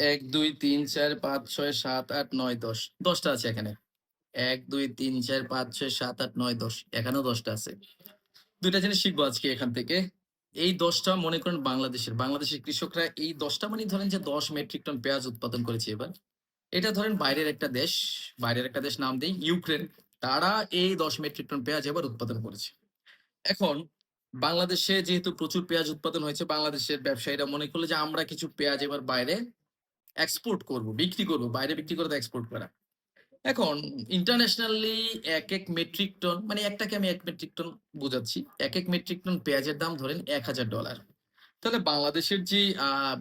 এক, দুই, তিন, চার, পাঁচ, ছয়, সাত, আট, নয়, দশ। দশটা আছে এখানে। এক, দুই, তিন, চার, পাঁচ, ছয়, সাত, আট, নয়, দশ। এখানেও দশটা আছে। দুইটা জিনিস শিখব আজকে এখান থেকে। এই দশটা মনে করেন বাংলাদেশের বাংলাদেশের কৃষকরা এই দশটা মানে ধরেন যে দশ মেট্রিক টন পেঁয়াজ উৎপাদন করেছে এবার। এটা ধরেন বাইরের একটা দেশ, বাইরের একটা দেশ নাম দেই, ইউক্রেন। তারা এই দশ মেট্রিক টন পেঁয়াজ এবার উৎপাদন করেছে। এখন বাংলাদেশে যেহেতু প্রচুর পেঁয়াজ উৎপাদন হয়েছে, বাংলাদেশের ব্যবসায়ীরা মনে করল যে আমরা কিছু পেঁয়াজ এবার বাইরে এক্সপোর্ট করব, বিক্রি করব, বাইরে বিক্রি করে এক্সপোর্ট করা। এখন ইন্টারন্যাশনালি এক এক মেট্রিক টন মানে একটাকে আমি এক মেট্রিক টন বোঝাচ্ছি, এক এক মেট্রিক টন পেঁয়াজের দাম ধরেন এক হাজার ডলার তাহলে বাংলাদেশের যে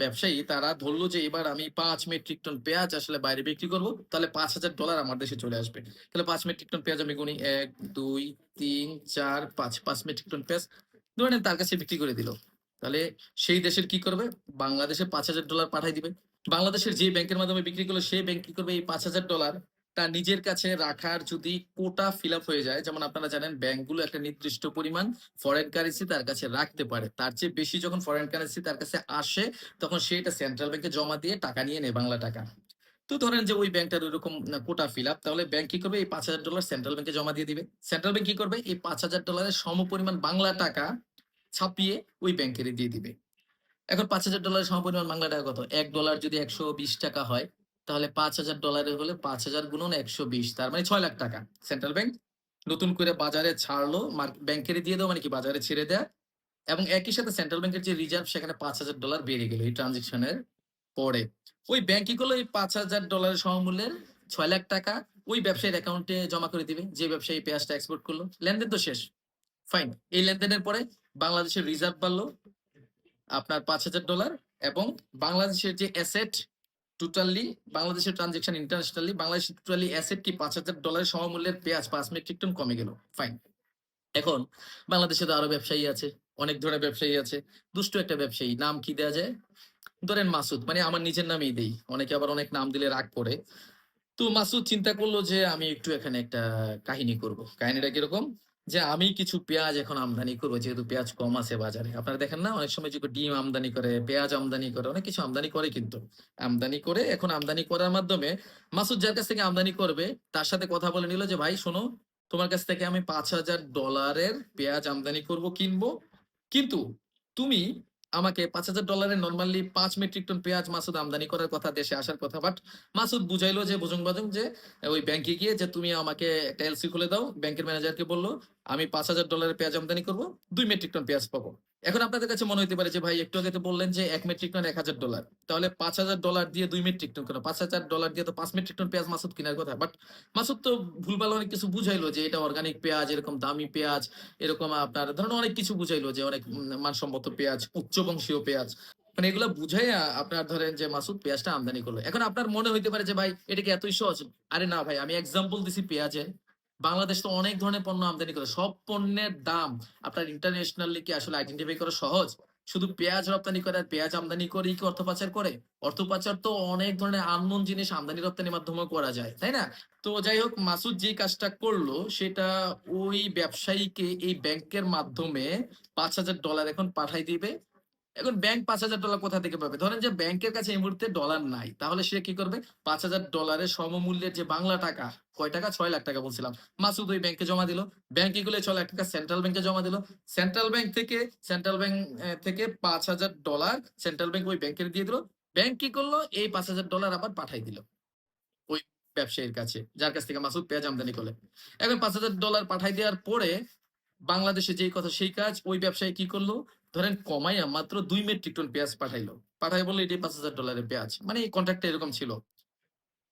ব্যবসায়ী তারা ধরলো যে এবার আমি পাঁচ মেট্রিক টন পেঁয়াজ আসলে বাইরে বিক্রি করব, তাহলে পাঁচ হাজার ডলার আমার দেশে চলে আসবে। তাহলে পাঁচ মেট্রিক টন পেঁয়াজ আমি গুনি এক, দুই, তিন, চার, পাঁচ পাঁচ মেট্রিক টন পেঁয়াজ ধরে তার কাছে বিক্রি করে দিল। তাহলে সেই দেশের কি করবে? বাংলাদেশে পাঁচ হাজার ডলার পাঠাই দিবে। বাংলাদেশের যে ব্যাংকের মাধ্যমে বিক্রি করল, সেই ব্যাংক কি করবে? এই পাঁচ হাজার ডলার তা নিজের কাছে রাখার যদি কোটা ফিল হয়ে যায়, যেমন আপনারা জানেন ব্যাংকগুলো একটা নির্দিষ্ট পরিমাণ ফরেন কারেন্সি তার কাছে রাখতে পারে। তার চেয়ে বেশি যখন ফরেন কারেন্সি তার কাছে আসে, তখন সেটা সেন্ট্রাল ব্যাংকে জমা দিয়ে টাকা নিয়ে নেয় বাংলা টাকা। তো ধরেন যে ওই ব্যাংকটার ওইরকম কোটা ফিল আপ তাহলে ব্যাংক কি করবে? এই পাঁচ হাজার ডলার সেন্ট্রাল ব্যাংকে জমা দিয়ে দিবে। সেন্ট্রাল ব্যাংক কি করবে? এই পাঁচ হাজার ডলারের সমপরিমাণ বাংলা টাকা ছাপিয়ে ওই ব্যাংকের দিয়ে দিবে। এখন পাঁচ হাজার ডলারের সমপরিমাণ বাংলা টাকা কত? এক ডলার যদি একশো বিশ টাকা হয়, তাহলে পাঁচ হাজার ডলারের হলে পাঁচ হাজার গুণন একশো বিশ, তার মানে ছয় লাখ টাকা। সেন্ট্রাল ব্যাংক নতুন করে বাজারে ছাড়লো ব্যাংকের দিয়ে দেওয়া মানে কি? বাজারে ছেড়ে দেয়া। এবং একই সাথে সেন্ট্রাল ব্যাংকের যে রিজার্ভ সেখানে পাঁচ হাজার ডলার বেড়ে গেল এই ট্রানজেকশনের পরে। ওই ব্যাংক কি করল এই পাঁচ হাজার ডলারের সমমূল্যের ছয় লাখ টাকা, ওই ব্যবসায়ীর অ্যাকাউন্টে জমা করে দিবে, যে ব্যবসায়ী পেঁয়াজটা এক্সপোর্ট করল। লেনদেন তো শেষ। ফাইন এই লেনদেনের পরে বাংলাদেশের রিজার্ভ বাড়লো। আপনার পাঁচ হাজার ডলার এবং বাংলাদেশের যে অ্যাসেট টোটালি বাংলাদেশের ট্রানজেকশন ইন্টারন্যাশনালি বাংলাদেশের টোটালি অ্যাসেট কি পাঁচ হাজার ডলারের সমমূল্যের পেঁয়াজ পাঁচ মেট্রিক টন কমে গেল। ফাইন এখন বাংলাদেশে তো আরও ব্যবসায়ী আছে, অনেক ধরনের ব্যবসায়ী আছে, দুষ্ট একটা ব্যবসায়ী। নাম কি দেওয়া যায়? ধরেন মাসুদ মানে আমার নিজের নামেই দেই। অনেকে আবার অনেক নাম দিলে রাগ পড়ে তো মাসুদ চিন্তা করল যে আমি একটু এখানে একটা কাহিনী করব। কাহিনীটা কীরকম? যে আমি কিছু পেঁয়াজ এখন আমদানি করব, যেহেতু পেঁয়াজ কম আছে বাজারে। আপনারা দেখেন না, অনেক সময় যে ডিম আমদানি করে, পেঁয়াজ আমদানি করে, অনেক কিছু আমদানি করে কিন্তু। আমদানি করে, এখন আমদানি করার মাধ্যমে মাসুদ যার কাছ থেকে আমদানি করবে, তার সাথে কথা বলে নিল যে, ভাই, শোনো, তোমার কাছ থেকে আমি পাঁচ হাজার ডলারের পেঁয়াজ আমদানি করব, কিনবো। কিন্তু তুমি আমাকে পাঁচ হাজার ডলারে নর্মালি পাঁচ মেট্রিক টন পেঁয়াজ মাসুদ আমদানি করার কথা, দেশে আসার কথা বাট মাসুদ বুঝাইলো যে বুজুং বাজুং যে, ওই ব্যাংকে গিয়ে যে, তুমি আমাকে একটা এলসি খুলে দাও ব্যাংকের ম্যানেজারকে বলল, আমি পাঁচ হাজার ডলারের পেঁয়াজ আমদানি করব, দুই মেট্রিক টন পেঁয়াজ পাবো। এখন আপনাদের কাছে মনে হতে পারে যে ভাই, একটু আগে তো বললেন যে এক মেট্রিক টন এক হাজার ডলার তাহলে পাঁচ হাজার ডলার দিয়ে দুই মেট্রিক টন কেন? পাঁচ হাজার ডলার দিয়ে তো পাঁচ মেট্রিক টন পেঁয়াজ মাসুদ কেনার কথা। বাট মাসুদ তো ভুলভাল অনেক কিছু বুঝাইলো যে এটা অর্গানিক পেঁয়াজ, এরকম দামি পেঁয়াজ, এরকম আপনার ধরুন অনেক কিছু বুঝাইলো যে অনেক মানসম্মত পেঁয়াজ উচ্চ বংশীয় পেঁয়াজ। মানে এগুলো বুঝাইয়া আপনার ধরেন যে মাসুদ পেঁয়াজটা আমদানি করল। এখন আপনার মনে হইতে পারে যে ভাই, এটা কি এতই সহজ? আরে না ভাই, আমি এক্সাম্পল দিছি পেঁয়াজের। বাংলাদেশ তো অনেক ধরনের পণ্য আমদানি করে। সব পণ্যের দাম আপনার ইন্টারন্যাশনালি কি আসলে আইডেন্টিফাই করা সহজ? শুধু পেঁয়াজ রপ্তানি করে আর পেঁয়াজ আমদানি করেই কি অর্থ পাচার করে? অর্থ পাচার তো অনেক ধরনের আননোন জিনিস আমদানি রপ্তানির মাধ্যমে করা যায়, তাই না? তো যাই হোক, মাসুদ যে কাজটা করল, সেটা ওই ব্যবসায়ীকে এই ব্যাংকের মাধ্যমে পাঁচ হাজার ডলার এখন পাঠাই দিবে। এখন ব্যাংক পাঁচ হাজার ডলার কোথা থেকে পাবে? ধরেন যে ব্যাংকের কাছে এই মুহূর্তে ডলার নাই, তাহলে সে কি করবে? পাঁচ হাজার ডলারের সমমূল্যের যে বাংলা টাকা কয় টাকা? ছয় লাখ টাকা বলছিলাম। মাসুদ ওই ব্যাংকে জমা দিল। ব্যাংক এগুলো ছয় লাখ টাকা সেন্ট্রাল ব্যাংকে জমা দিল। সেন্ট্রাল ব্যাংক থেকে সেন্ট্রাল ব্যাংক থেকে পাঁচ হাজার ডলার সেন্ট্রাল ব্যাংক ওই ব্যাংকের দিয়ে দিল। ব্যাংক কি করল? এই পাঁচ হাজার ডলার আবার পাঠাই দিল ওই ব্যবসায়ীর কাছে, যার কাছ থেকে মাসুদ পেঁয়াজ আমদানি করলে এখন পাঁচ হাজার ডলার পাঠাই দেওয়ার পরে বাংলাদেশে যেই কথা সেই কাজ, ওই ব্যবসায়ী কি করল? ধরেন কমাইয়া মাত্র দুই মেট্রিক টন পেঁয়াজ পাঠাইলো। পাঠাই বলল, এটাই পাঁচ হাজার ডলারের পেঁয়াজ। মানে এই কন্ট্রাক্টটা এরকম ছিল।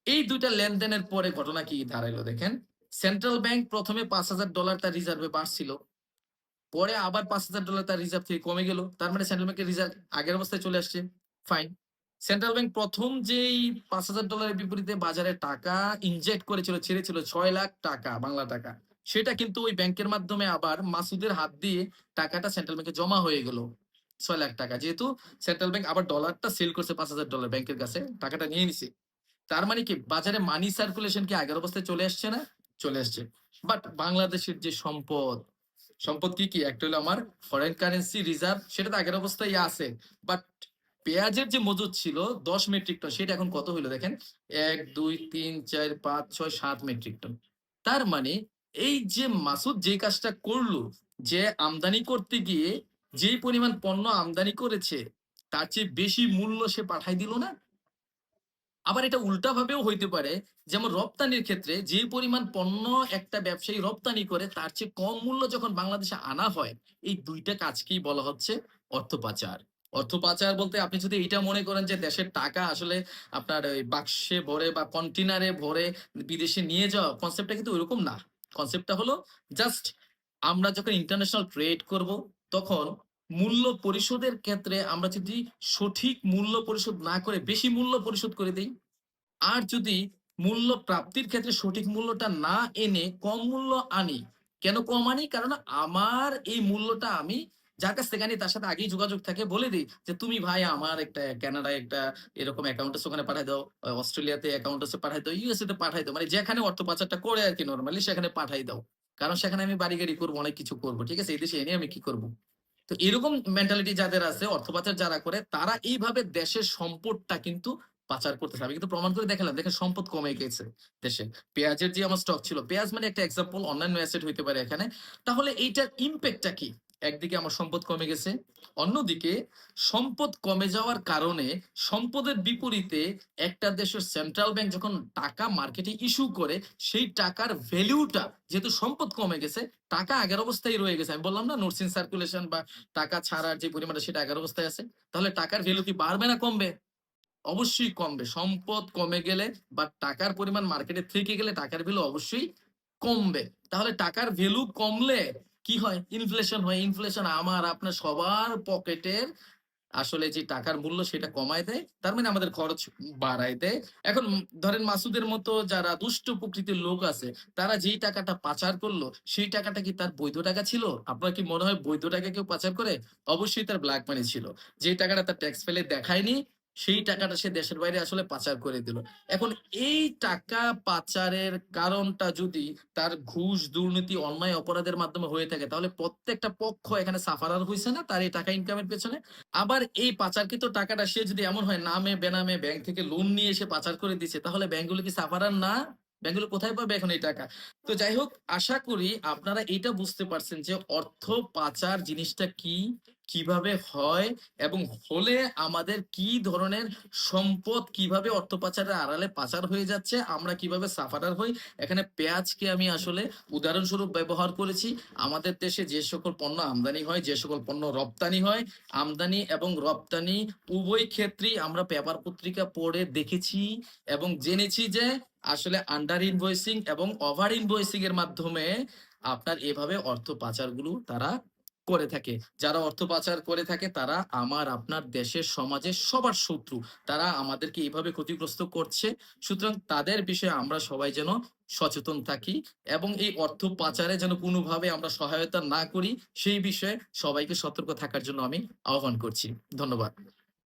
এই দুইটা লেনদেনের পরে ঘটনা কি দাঁড়াইলো দেখেন। সেন্ট্রাল ব্যাংক প্রথমে পাঁচ হাজার ডলার তার রিজার্ভে বাড়ছিল, পরে আবার পাঁচ হাজার ডলার তার রিজার্ভ থেকে কমে গেল, তার মানে সেন্ট্রাল ব্যাংকের রিজার্ভ আগের অবস্থায় চলে আসছে। ফাইন সেন্ট্রাল ব্যাংক প্রথম যেই পাঁচ হাজার ডলারের বিপরীতে বাজারে টাকা ইনজেক্ট করেছিল, ছেড়েছিল, ছয় লাখ টাকা, বাংলা টাকা, সেটা কিন্তু ওই ব্যাংকের মাধ্যমে আবার মাসুদের হাত দিয়ে টাকাটা সেন্ট্রাল ব্যাংকে জমা হয়ে গেল, ছয় লাখ টাকা। যেহেতু সেন্ট্রাল ব্যাংক আবার ডলারটা সেল করছে পাঁচ হাজার ডলার ব্যাংকের কাছে, টাকাটা নিয়ে নিছে। তার মানে কি? বাজারে মানি সার্কুলেশন কি আগের অবস্থায় চলে আসছে না? চলে আসছে। বাট বাংলাদেশের যে সম্পদ সম্পদ কি কি? একটা হলো আমার ফরেন কারেন্সি রিজার্ভ সেটা তো আগের অবস্থায় আছে। বাট পেঁয়াজের যে মজুদ ছিল, দশ মেট্রিক টন সেটা এখন কত হইল দেখেন? এক, দুই, তিন, চার, পাঁচ, ছয়, সাত মেট্রিক টন তার মানে এই যে মাসুদ যে কাজটা করল, যে আমদানি করতে গিয়ে যে পরিমাণ পণ্য আমদানি করেছে, তার চেয়ে বেশি মূল্য সে পাঠাই দিল না? আবার এটা উল্টাভাবেও হইতে পারে, যেমন রপ্তানির ক্ষেত্রে যে পরিমাণ পণ্য একটা ব্যবসায়ী রপ্তানি করে, তার চেয়ে কম মূল্য যখন বাংলাদেশে আনা হয়, এই দুইটা কাজকেই বলা হচ্ছে অর্থ পাচার। অর্থ পাচার বলতে আপনি যদি এটা মনে করেন যে দেশের টাকা আসলে আপনার ওই বাক্সে ভরে বা কন্টেনারে ভরে বিদেশে নিয়ে যাওয়া কনসেপ্টটা কিন্তু ওইরকম না। কনসেপ্টটা হলো জাস্ট আমরা যখন ইন্টারন্যাশনাল ট্রেড করব, তখন মূল্য পরিশোধের ক্ষেত্রে আমরা যদি সঠিক মূল্য পরিশোধ না করে বেশি মূল্য পরিশোধ করে দেই, আর যদি মূল্য প্রাপ্তির ক্ষেত্রে সঠিক মূল্যটা না এনে কম মূল্য আনি, কেন কম আনি? কারণ আমার এই মূল্যটা আমি যার কাছ থেকে আনি, তার সাথে আগেই যোগাযোগ থাকে, বলে দিই যে, তুমি ভাই আমার একটা কানাডায় একটা এরকম অ্যাকাউন্ট আছে, ওখানে পাঠাই দাও অস্ট্রেলিয়াতে অ্যাকাউন্ট আছে পাঠাই দাও ইউএসএ তে পাঠাই দাও। মানে যেখানে অর্থ পাচারটা করে আর কি নর্মালি সেখানে পাঠাই দাও। কারণ সেখানে আমি বাড়ি গাড়ি করব, অনেক কিছু করব, ঠিক আছে? এই দেশে এনে আমি কি করব? তো এরকম মেন্টালিটি যাদের আছে অর্থ পাচার যারা করে, তারা এইভাবে দেশের সম্পদটা কিন্তু পাচার করতেছে। আমি কিন্তু প্রমাণ করে দেখালাম, দেখেন সম্পদ কমে গেছে দেশে। পেঁয়াজের যে আমার স্টক ছিল, পেঁয়াজ মানে একটা এক্সাম্পল অন্যান্য অ্যাসেট হইতে পারে এখানে। তাহলে এইটার ইম্প্যাক্টটা কি? একদিকে আমার সম্পদ কমে গেছে, অন্যদিকে সম্পদ কমে যাওয়ার কারণে সম্পদের বিপরীতে একটা দেশের সেন্ট্রাল ব্যাংক যখন টাকা মার্কেটে ইস্যু করে, সেই টাকার ভ্যালুটা যেহেতু সম্পদ কমে গেছে, টাকা আগের অবস্থায় রয়ে গেছে। আমি বললাম না নোটস ইন সার্কুলেশন বা টাকা ছাড়ার যে পরিমাণটা সেটা আগের অবস্থায় আছে, তাহলে টাকার ভ্যালু কি বাড়বে না কমবে? অবশ্যই কমবে। সম্পদ কমে গেলে বা টাকার পরিমাণ মার্কেটে থেকে গেলে টাকার ভ্যালু অবশ্যই কমবে। তাহলে টাকার ভ্যালু কমলে কি হয়? ইনফ্লেশন হয়। ইনফ্লেশন আমার, আপনার সবার পকেটের আসলে যে টাকার মূল্য সেটা কমায় দেয়। তার মানে আমাদের খরচ বাড়ায় দেয়। এখন ধরেন মাসুদের মতো যারা দুষ্ট প্রকৃতির লোক আছে, তারা যেই টাকাটা পাচার করল, সেই টাকাটা কি তার বৈধ টাকা ছিল? আপনার কি মনে হয় বৈধ টাকা কেউ পাচার করে? অবশ্যই তার ব্ল্যাক মানি ছিল। যে টাকাটা তার ট্যাক্স ফেলে দেখায়নি সেই টাকাটা সে দেশের বাইরে আসলে পাচার করে দিল। এখন এই টাকা পাচারের কারণটা যদি তার ঘুষ, দুর্নীতি, অন্যায়, অপরাধের মাধ্যমে হয়ে থাকে, তাহলে প্রত্যেকটা পক্ষ এখানে সাফারার হয়েছে না, তার এই টাকা ইনকামের পেছনে। আবার এই পাচারকৃত টাকাটা সে যদি এমন হয়, নামে, বেনামে ব্যাংক থেকে লোন নিয়ে এসে পাচার করে দিচ্ছে তাহলে ব্যাংকগুলো কি সাফারার না? ব্যাংকগুলো কোথায় পাবে এখন এই টাকা? তো যাই হোক, আশা করি আপনারা এটা বুঝতে পারছেন যে অর্থ পাচার জিনিসটা কি? কীভাবে হয় এবং হলে আমাদের কি ধরনের সম্পদ, কীভাবে অর্থ পাচারের আড়ালে পাচার হয়ে যাচ্ছে, আমরা কীভাবে সাফারার হই? এখানে পেঁয়াজকে আমি আসলে উদাহরণস্বরূপ ব্যবহার করেছি। আমাদের দেশে যে সকল পণ্য আমদানি হয়, যে সকল পণ্য রপ্তানি হয়, আমদানি এবং রপ্তানি উভয় ক্ষেত্রেই আমরা পেপার পত্রিকা পড়ে দেখেছি এবং জেনেছি যে আসলে আন্ডার ইনভয়েসিং এবং ওভার ইনভয়েসিং এর মাধ্যমে আপনার এভাবে অর্থ পাচারগুলো তারা করে থাকে। যারা অর্থ পাচার করে থাকে, তারা আমার, আপনার দেশের সমাজের সবার শত্রু। তারা আমাদেরকে এইভাবে ক্ষতিগ্রস্ত করছে। সুতরাং তাদের বিষয়ে আমরা সবাই যেন সচেতন থাকি এবং এই অর্থ পাচারে যেন কোনোভাবে আমরা সহায়তা না করি, সেই বিষয়ে সবাইকে সতর্ক থাকার জন্য আমি আহ্বান করছি। ধন্যবাদ।